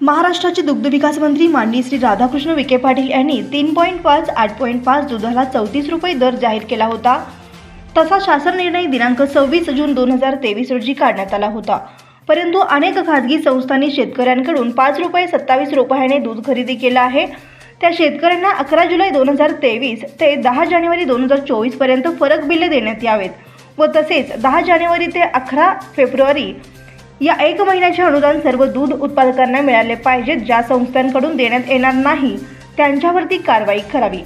महाराष्ट्राचे दुग्धविकास मंत्री माननीय श्री राधाकृष्ण विखे पाटील यांनी तीन पॉईंट पाच आठ पॉईंट पाच दुधाला चौतीस रुपये दर जाहीर केला होता. तसा शासन निर्णय दिनांक सव्वीस जून दोन हजार तेवीस रोजी काढण्यात आला होता. परंतु अनेक खाजगी संस्थांनी शेतकऱ्यांकडून पाच रुपये सत्तावीस रुपयाने दूध खरेदी केलं आहे. त्या शेतकऱ्यांना अकरा जुलै दोन हजार तेवीस ते दहा जानेवारी दोन हजार चोवीसपर्यंत फरक बिले देण्यात यावेत व तसेच दहा जानेवारी ते अकरा फेब्रुवारी या एक महिन्याचे अनुदान सर्व दूध उत्पादकांना मिळाले पाहिजेत ज्या संस्थांकडून देण्यात येणार नाही त्यांच्यावरती कारवाई करावी.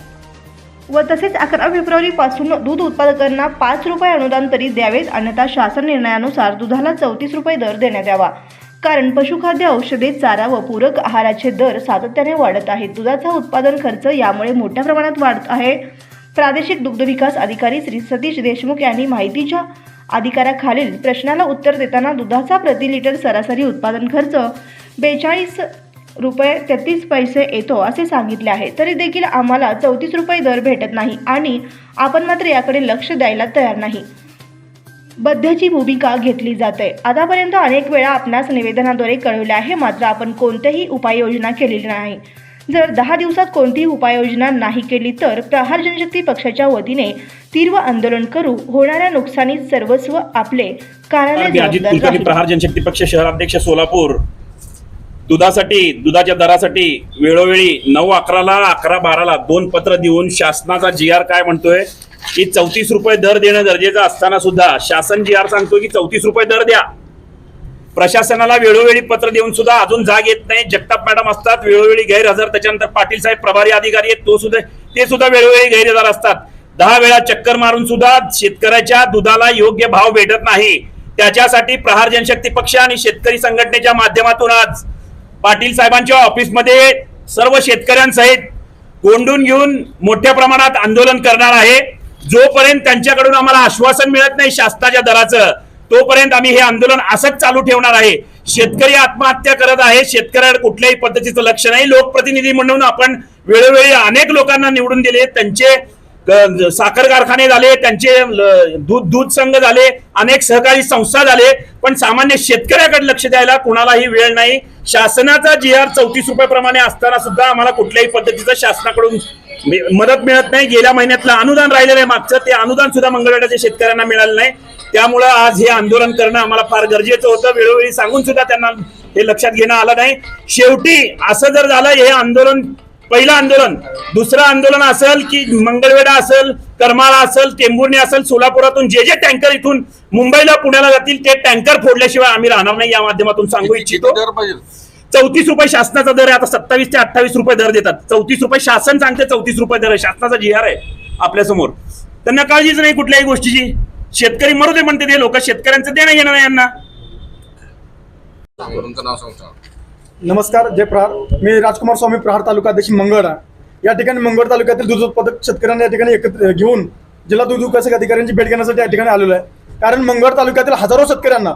व तसेच अकरा फेब्रुवारीपासून दूध उत्पादकांना पाच रुपये अनुदान तरी द्यावेत अन्यथा शासन निर्णयानुसार दुधाला चौतीस रुपये दर देण्यात यावा. कारण पशुखाद्य औषधे चारा व पूरक आहाराचे दर सातत्याने वाढत आहेत. दुधाचा उत्पादन खर्च यामुळे मोठ्या प्रमाणात वाढत आहे. प्रादेशिक दुग्धविकास अधिकारी श्री सतीश देशमुख यांनी माहितीच्या अधिकाराखालील प्रश्नाला उत्तर देताना दुधाचा प्रति लिटर सरासरी उत्पादन खर्च बेचाळीस रुपये तेहतीस पैसे येतो असे सांगितले आहे. तरी देखील आम्हाला चौतीस रुपये दर भेटत नाही आणि आपण मात्र याकडे लक्ष द्यायला तयार नाही. बद्ध्याची भूमिका घेतली जाते. आतापर्यंत अनेक वेळा आपणास निवेदनाद्वारे कळवले आहे मात्र आपण कोणत्याही उपाययोजना केलेली नाही. जर दहा दिवसात कोणतीही उपाययोजना नाही केली तर प्रहार जनशक्ती पक्षाच्या वतीने तीव्र आंदोलन करू होणाऱ्या नुकसानीत सर्वस्व आपले कार्यालय राहील. प्रहार जनशक्ती पक्ष शहराध्यक्ष सोलापूर दुधासाठी दुधाच्या दरासाठी वेळोवेळी नऊ अकराला अकरा बाराला दोन पत्र देऊन शासनाचा जी आर काय म्हणतोय की चौतीस रुपये दर देणं गरजेचं असताना सुद्धा शासन जी आर सांगतोय की चौतीस रुपये दर द्या प्रशासनाला वेळोवेळी पत्र देऊन सुद्धा अजून जाग येत नाही. जगताप मॅडम असतात वेळोवेळी गैरहजर. त्याच्यानंतर पाटील साहेब प्रभारी अधिकारी आहेत तो सुद्धा ते सुद्धा वेळोवेळी गैरहजर असतात. दहा वेळा चक्कर मारून सुद्धा शेतकऱ्याच्या दुधाला योग्य भाव भेटत नाही. त्याच्यासाठी प्रहार जनशक्ती पक्ष आणि शेतकरी संघटनेच्या माध्यमातून आज पाटील साहेबांच्या ऑफिसमध्ये सर्व शेतकऱ्यांसहित कोंडून घेऊन मोठ्या प्रमाणात आंदोलन करणार आहे. जोपर्यंत त्यांच्याकडून आम्हाला आश्वासन मिळत नाही शासनाच्या दराचं तोपर्यंत आम्ही हे आंदोलन असंच चालू ठेवणार आहे. शेतकरी आत्महत्या करत आहे. शेतकऱ्याला कुठल्याही पद्धतीचं लक्ष नाही. लोकप्रतिनिधी म्हणून आपण वेळोवेळी अनेक लोकांना निवडून दिले. त्यांचे साखर कारखाने झाले त्यांचे दूध दूध संघ झाले अनेक सहकारी संस्था झाले. पण सामान्य शेतकऱ्याकडे लक्ष द्यायला कुणालाही वेळ नाही. शासनाचा जी आर चौतीस रुपये प्रमाणे असताना सुद्धा आम्हाला कुठल्याही पद्धतीचं शासनाकडून मदत मिळत नाही. गेल्या महिन्यातलं अनुदान राहिलेलं आहे मागचं. ते अनुदान सुद्धा मंगळवेढ्याच्या शेतकऱ्यांना मिळालं नाही. त्यामुळं आज हे आंदोलन करणं आम्हाला फार गरजेचं होतं. वेळोवेळी सांगून सुद्धा त्यांना हे लक्षात घेणं आलं नाही. शेवटी असं जर झालं हे आंदोलन पहिलं आंदोलन दुसरं आंदोलन असेल की मंगळवेढा असेल करमाळा असेल टेंभुर्णी असेल सोलापुरातून जे जे टँकर इथून मुंबईला पुण्याला जातील ते टँकर फोडल्याशिवाय आम्ही राहणार नाही या माध्यमातून सांगू इच्छितो. चौतीस रुपये शासनाचा दर आहे. आता सत्तावीस ते अठ्ठावीस रुपये दर देतात. चौतीस रुपये शासन सांगते चौतीस रुपये दर आहे. शासनाचा जी आर आहे आपल्यासमोर. त्यांना काळजीच नाही कुठल्याही गोष्टीची. शेतकरी मरू दे म्हणते ते लोक. शेतकऱ्यांचं देणं घेणं नाही यांना. नमस्कार जय प्रहार. मी राजकुमार स्वामी प्रहार तालुका अध्यक्ष मंगळा या ठिकाणी मंगळ तालुक्यातील दूध उत्पादक शेतकऱ्यांना या ठिकाणी एकत्र घेऊन जिल्हा दूध विकास अधिकाऱ्यांची भेट घेण्यासाठी या ठिकाणी आलेलो आहे. कारण मंगळ तालुक्यातील हजारो शेतकऱ्यांना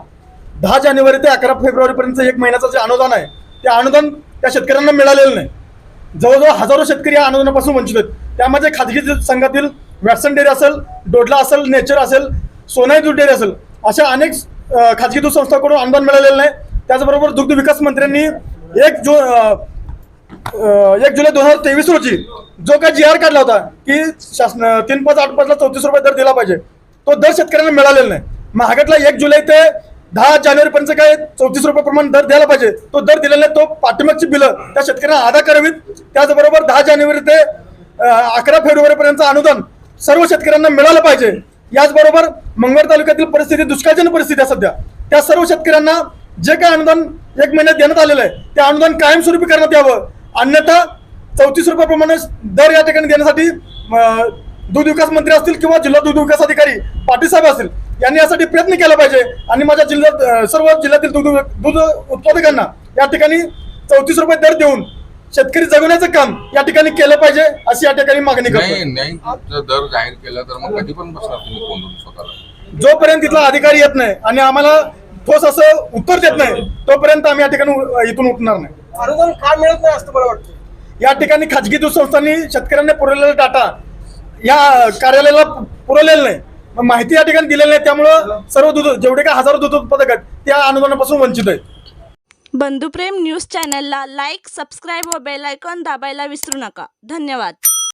दहा जानेवारी ते अकरा फेब्रुवारीपर्यंत एक महिन्याचं जे अनुदान आहे ते अनुदान त्या शेतकऱ्यांना मिळालेलं नाही. जवळजवळ हजारो शेतकरी या अनुदानापासून वंचित आहेत. त्यामध्ये खाजगी संघातील वॅटसन डेअरी असेल डोडला असेल नेचर असेल सोनाई दूध डेअरी असेल अशा अनेक खाजगी दूध संस्थांकडून अनुदान मिळालेलं नाही. त्याचबरोबर दुग्ध विकास मंत्र्यांनी एक जो एक जुलै दोन हजार तेवीस रोजी जो काय जी आर काढला होता की शासन तीन पाच आठ पाचला चौतीस रुपये दर दिला पाहिजे तो दर शेतकऱ्यांना मिळालेला नाही. महागातला एक जुलै ते दहा जानेवारी पर्यंत काय चौतीस रुपये प्रमाण दर द्यायला पाहिजे. तो दर दिलेला तो पाठिंबाची बिलं त्या शेतकऱ्यांना अदा करावीत. त्याचबरोबर दहा जानेवारी ते अकरा फेब्रुवारीपर्यंत अनुदान सर्व शेतकऱ्यांना मिळालं पाहिजे. याचबरोबर मंगळ तालुक्यातील परिस्थिती दुष्काळजन्य परिस्थिती आहे सध्या. त्या सर्व शेतकऱ्यांना जे काय अनुदान एक महिन्यात देण्यात आलेलं आहे ते अनुदान कायमस्वरूपी करण्यात यावं. अन्यथा चौतीस रुपयाप्रमाणे दर या ठिकाणी देण्यासाठी दूध विकास मंत्री असतील किंवा जिल्हा दूध विकास अधिकारी पाटील साहेब असतील यांनी यासाठी प्रयत्न केला पाहिजे. आणि माझ्या जिल्ह्यात सर्व जिल्ह्यातील दूध दूध उत्पादकांना या ठिकाणी चौतीस रुपये दर देऊन शेतकरी जगवण्याचं काम या ठिकाणी केलं पाहिजे अशी या ठिकाणी मागणी करतो नाही दर जाहीर केला तर मग कधी पण बसणार तुम्ही स्वतःला? जोपर्यंत तिथला अधिकारी येत नाही आणि आम्हाला ठोस असं उत्तर देत नाही तोपर्यंत आम्ही या ठिकाणी इथून उठणार नाही. अनुदान का मिळत नाही असं मला वाटतं? या ठिकाणी खाजगी दूध संस्थांनी शेतकऱ्यांना पुरवलेला डाटा या कार्यालयाला पुरवलेला नाही. माहिती या ठिकाणी दिलेली नाही त्यामुळं सर्व दूध जेवढे काय हजारो दूध उत्पादक आहेत त्या अनुदानापासून वंचित आहेत. बंधुप्रेम न्यूज चॅनलला लाईक सबस्क्राईब व बेल आयकॉन दाबायला विसरू नका. धन्यवाद.